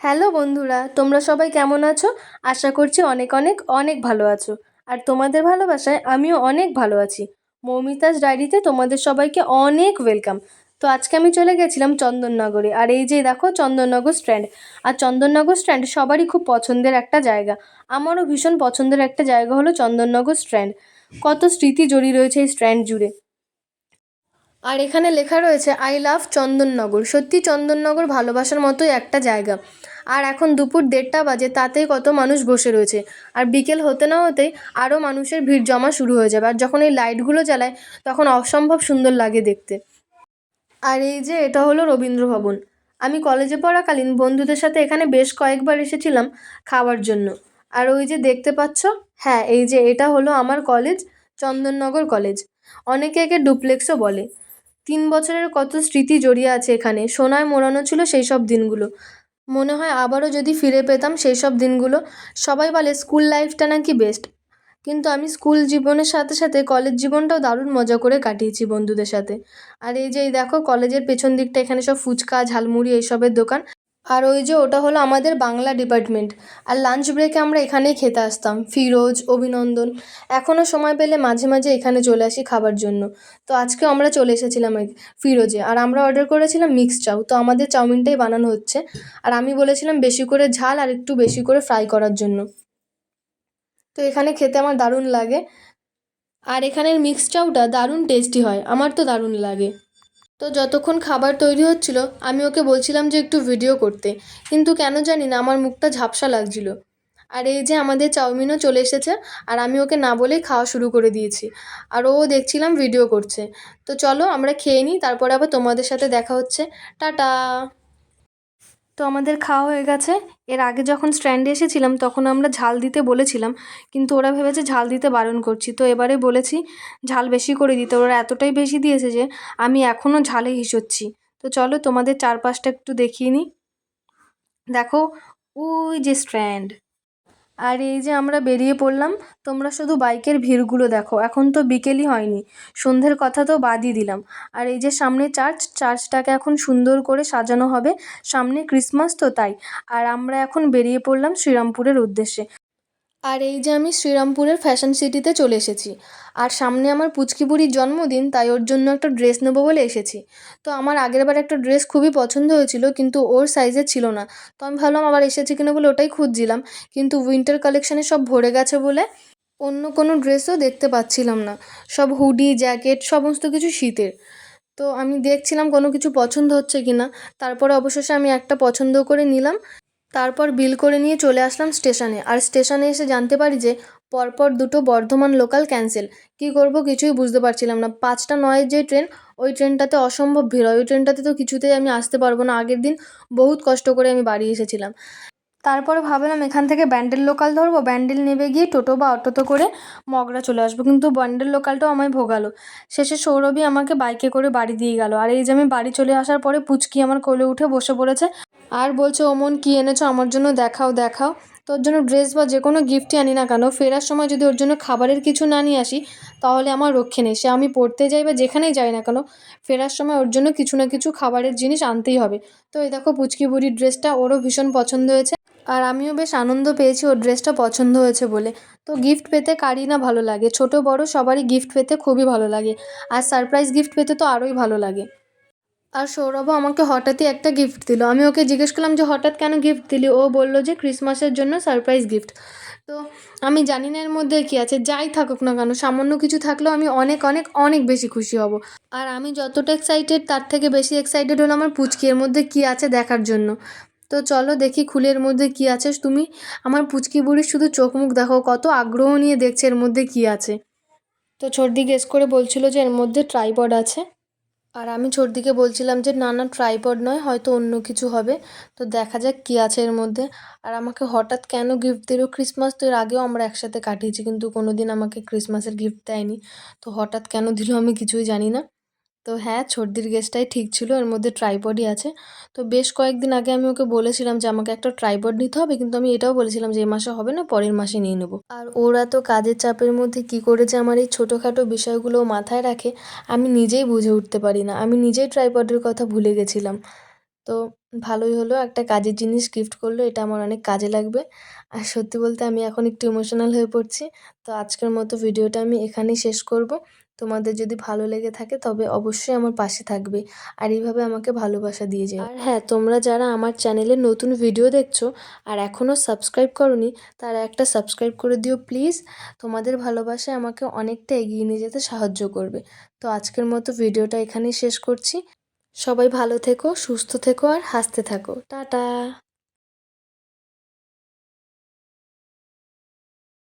Hello বন্ধুরা, তোমরা সবাই কেমন আছো? আশা করছি অনেক অনেক অনেক ভালো আছো। আর তোমাদের ভালোবাসায় আমিও অনেক ভালো আছি। মৌমিতাস ডায়েরিতে তোমাদের সবাইকে অনেক ওয়েলকাম তো আজকে আমি চলে গেছিলাম চন্দননগরে। আর এই যে দেখো, চন্দননগর স্ট্যান্ড আর চন্দননগর স্ট্যান্ড সবারই খুব পছন্দের একটা জায়গা। আমারও ভীষণ পছন্দের একটা জায়গা হলো চন্দননগর স্ট্যান্ড কত স্মৃতি জড়িয়ে রয়েছে এই স্ট্যান্ড জুড়ে। আর এখানে লেখা রয়েছে আই লাভ চন্দননগর। সত্যি চন্দননগর ভালোবাসার মতোই একটা জায়গা। আর এখন দুপুর দেড়টা বাজে, তাতেই কত মানুষ বসে রয়েছে। আর বিকেল হতে না হতেই আরও মানুষের ভিড় জমা শুরু হয়ে যাবে। আর যখন এই লাইটগুলো জ্বালায়, তখন অসম্ভব সুন্দর লাগে দেখতে। আর এই যে, এটা হলো রবীন্দ্র ভবন। আমি কলেজে পড়াকালীন বন্ধুদের সাথে এখানে বেশ কয়েকবার এসেছিলাম খাওয়ার জন্য। আর ওই যে, দেখতে পাচ্ছ? হ্যাঁ এই যে, এটা হলো আমার কলেজ, চন্দননগর কলেজ। অনেকে একে ডুপ্লেক্সও বলে। তিন বছরের কত স্মৃতি জড়িয়ে আছে এখানে। সোনায় মোড়ানো ছিল সেই সব দিনগুলো। মনে হয় আবারও যদি ফিরে পেতাম সেই সব দিনগুলো, সবাই বলে স্কুল লাইফটা নাকি বেস্ট। কিন্তু আমি স্কুল জীবনের সাথে সাথে কলেজ জীবনটাও দারুণ মজা করে কাটিয়েছি বন্ধুদের সাথে। আর এই যে, এই দেখো, কলেজের পেছন দিকটা, এখানে সব ফুচকা, ঝালমুড়ি, এইসবের দোকান। আর ওই যে ওটা হলো আমাদের বাংলা ডিপার্টমেন্ট আর লাঞ্চ ব্রেকে আমরা এখানেই খেতে আসতাম, ফিরোজ, অভিনন্দন। এখনও সময় পেলে মাঝে মাঝে এখানে চলে আসি খাবার জন্য। তো আজকে আমরা চলে এসেছিলাম ফিরোজে, আর আমরা অর্ডার করেছিলাম মিক্স চাউ। তো আমাদের চাউমিনটাই বানানো হচ্ছে। আর আমি বলেছিলাম বেশি করে ঝাল আর একটু বেশি করে ফ্রাই করার জন্য। তো এখানে খেতে আমার দারুণ লাগে। আর এখানের মিক্স চাউটা দারুণ টেস্টি হয়। আমার তো দারুণ লাগে। তো যতক্ষণ খাবার তৈরি হচ্ছিল, আমি ওকে বলছিলাম যে একটু ভিডিও করতে। কিন্তু কেন জানি না, আমার মুখটা ঝাপসা লাগছিল। আর এই যে আমাদের চাউমিনও চলে এসেছে, আর আমি ওকে না বলে খাওয়া শুরু করে দিয়েছি। আর ও দেখছিলাম ভিডিও করছে। তো চলো আমরা খেয়ে নিই, তারপরে আবার তোমাদের সাথে দেখা হচ্ছে। টাটা! তো আমাদের খাওয়া হয়ে গেছে। এর আগে যখন স্ট্যান্ডে এসেছিলাম, তখন আমরা ঝাল দিতে বলেছিলাম, কিন্তু ওরা ভেবেছে ঝাল দিতে বারণ করছি। তো এবারে বলেছি, ঝাল বেশি করে দিতে। ওরা এতটাই বেশি দিয়েছে যে, আমি এখনও ঝালে হিসোচ্ছি তো চলো তোমাদের চারপাশটা একটু দেখিয়ে নিই দেখো, ওই যে স্ট্র্যান্ড আর এই যে আমরা বেরিয়ে পড়লাম, তোমরা শুধু বাইকের ভিড়গুলো দেখো। এখন তো বিকেলই হয়নি। সন্ধ্যের কথা তো বাদই দিলাম। আর এই যে সামনে চার্চ, চার্চটাকে এখন সুন্দর করে সাজানো হবে। সামনে ক্রিসমাস তো তাই। আর আমরা এখন বেরিয়ে পড়লাম শ্রীরামপুরের উদ্দেশ্যে। আর এই যে আমি শ্রীরামপুরের ফ্যাশন সিটিতে চলে এসেছি। আর সামনে আমার পুচকি বুড়ির জন্মদিন, তাই ওর জন্য একটা ড্রেস নেব বলে এসেছি। তো আমার আগের বার একটা ড্রেস খুবই পছন্দ হয়েছিল, কিন্তু ওর সাইজের ছিল না। তো আমি ভাবলাম আবার এসেছে কিনা বলে ওটাই খুঁজছিলাম, কিন্তু উইন্টার কালেকশানে সব ভরে গেছে বলে অন্য কোনো ড্রেসও দেখতে পাচ্ছিলাম না। সব হুডি জ্যাকেট সমস্ত কিছু শীতের। তো আমি দেখছিলাম কোনো কিছু পছন্দ হচ্ছে কি না তারপরে অবশেষে আমি একটা পছন্দ করে নিলাম। তারপর বিল করে নিয়ে চলে আসলাম স্টেশনে। আর স্টেশনে এসে জানতে পারি যে, পরপর দুটো বর্ধমান লোকাল ক্যান্সেল কি করব কিছুই বুঝতে পারছিলাম না। পাঁচটা নয়ের যে ট্রেন, ওই ট্রেনটাতে অসম্ভব ভিড় হয়। ওই ট্রেনটাতে তো কিছুতেই আমি আসতে পারব না। আগের দিন বহুত কষ্ট করে আমি বাড়ি এসেছিলাম। তারপরে ভাবলাম এখান থেকে ব্যান্ডেল লোকাল ধরবো, ব্যান্ডেল নেবে গিয়ে টোটো বা অটোতে করে মগরা চলে আসব। কিন্তু ব্যান্ডেল লোকালটাও আমায় ভোগালো। শেষে সৌরভী আমাকে বাইকে করে বাড়ি দিয়ে গেল। আর এই যে আমি বাড়ি চলে আসার পরে পুচকি আমার কোলে উঠে বসে পড়েছে আর বলছে ওমন কী এনেছো? আমার জন্য দেখাও দেখাও। তোর জন্য ড্রেস বা যে কোনো গিফটই আনি না কেন। ফেরার সময় যদি ওর জন্য খাবারের কিছু না নিয়ে আসি, তাহলে আমার রক্ষে নেই। সে আমি পড়তে যাই বা যেখানেই যাই না কেন, ফেরার সময় ওর জন্য কিছু না কিছু খাবারের জিনিস আনতেই হবে। তো এই দেখো পুচকি বুড়ির ড্রেসটা, ওরও ভীষণ পছন্দ হয়েছে। আর আমিও বেশ আনন্দ পেয়েছি, ওর ড্রেসটা পছন্দ হয়েছে বলে। তো গিফট পেতে কারই না ভালো লাগে। ছোট, বড় সবারই গিফট পেতে খুবই ভালো লাগে। আর সারপ্রাইজ গিফট পেতে তো আরোই ভালো লাগে। আর সৌরভও আমাকে হঠাৎই একটা গিফট দিল। আমি ওকে জিজ্ঞেস করলাম যে, হঠাৎ কেন গিফট দিলি? ও বলল যে ক্রিসমাসের জন্য সারপ্রাইজ গিফট তো আমি জানি না এর মধ্যে কী আছে। যাই থাকুক না কেন, সামান্য কিছু থাকলেও আমি অনেক অনেক অনেক বেশি খুশি হব। আর আমি যতটা এক্সাইটেড তার থেকে বেশি এক্সাইটেড হলো আমার পুচকি এর মধ্যে কী আছে দেখার জন্য। তো চলো দেখি খুলের মধ্যে কী আছে। তুমি আমার পুচকি বুড়ির শুধু চোখ মুখ দেখো, কত আগ্রহ নিয়ে দেখছে এর মধ্যে কী আছে। তো ছোটদি গেস করে বলছিল যে এর মধ্যে ট্রাইপড আছে। আর আমি ছোটদিকে বলছিলাম যে, না না ট্রাইপড নয়, হয়তো অন্য কিছু হবে। তো দেখা যাক কী আছে এর মধ্যে। আর আমাকে হঠাৎ কেন গিফট দিল ক্রিসমাস তো এর আগেও আমরা একসাথে কাটিয়েছি, কিন্তু কোনো দিন আমাকে ক্রিসমাসের গিফট দেয়নি। তো হঠাৎ কেন দিল আমি কিছুই জানি না। তো হ্যাঁ ছর্দির গেসটাই ঠিক ছিল, এর মধ্যে ট্রাইপডই আছে। তো বেশ কয়েকদিন আগে আমি ওকে বলেছিলাম যে, আমাকে একটা ট্রাইপড নিতে হবে। কিন্তু আমি এটাও বলেছিলাম যে, এ মাসে হবে না, পরের মাসে নিয়ে নেব। আর ওরা তো কাজের চাপের মধ্যে কি করে যে, আমার এই ছোটোখাটো বিষয়গুলো মাথায় রাখে, আমি নিজেই বুঝে উঠতে পারি না। আমি নিজেই ট্রাইপডের কথা ভুলে গেছিলাম। তো ভালোই হলো, একটা কাজের জিনিস গিফট করল, এটা আমার অনেক কাজে লাগবে। আর সত্যি বলতে আমি এখন একটু ইমোশনাল হয়ে পড়ছি। তো আজকের মতো ভিডিওটা আমি এখানেই শেষ করব। তোমাদের যদি ভালো লেগে থাকে তবে অবশ্যই আমার পাশে থাকবে। আর এইভাবে আমাকে ভালোবাসা দিয়ে যেও। আর হ্যাঁ তোমরা যারা আমার চ্যানেলে নতুন ভিডিও দেখছ আর এখনও সাবস্ক্রাইব করনি, তারা একটা সাবস্ক্রাইব করে দিও প্লিজ। তোমাদের ভালোবাসায় আমাকে অনেকটা এগিয়ে নিয়ে যেতে সাহায্য করবে। তো আজকের মতো ভিডিওটা এখানেই শেষ করছি। সবাই ভালো থেকো, সুস্থ থেকো আর হাসতে থাকো। টাটা!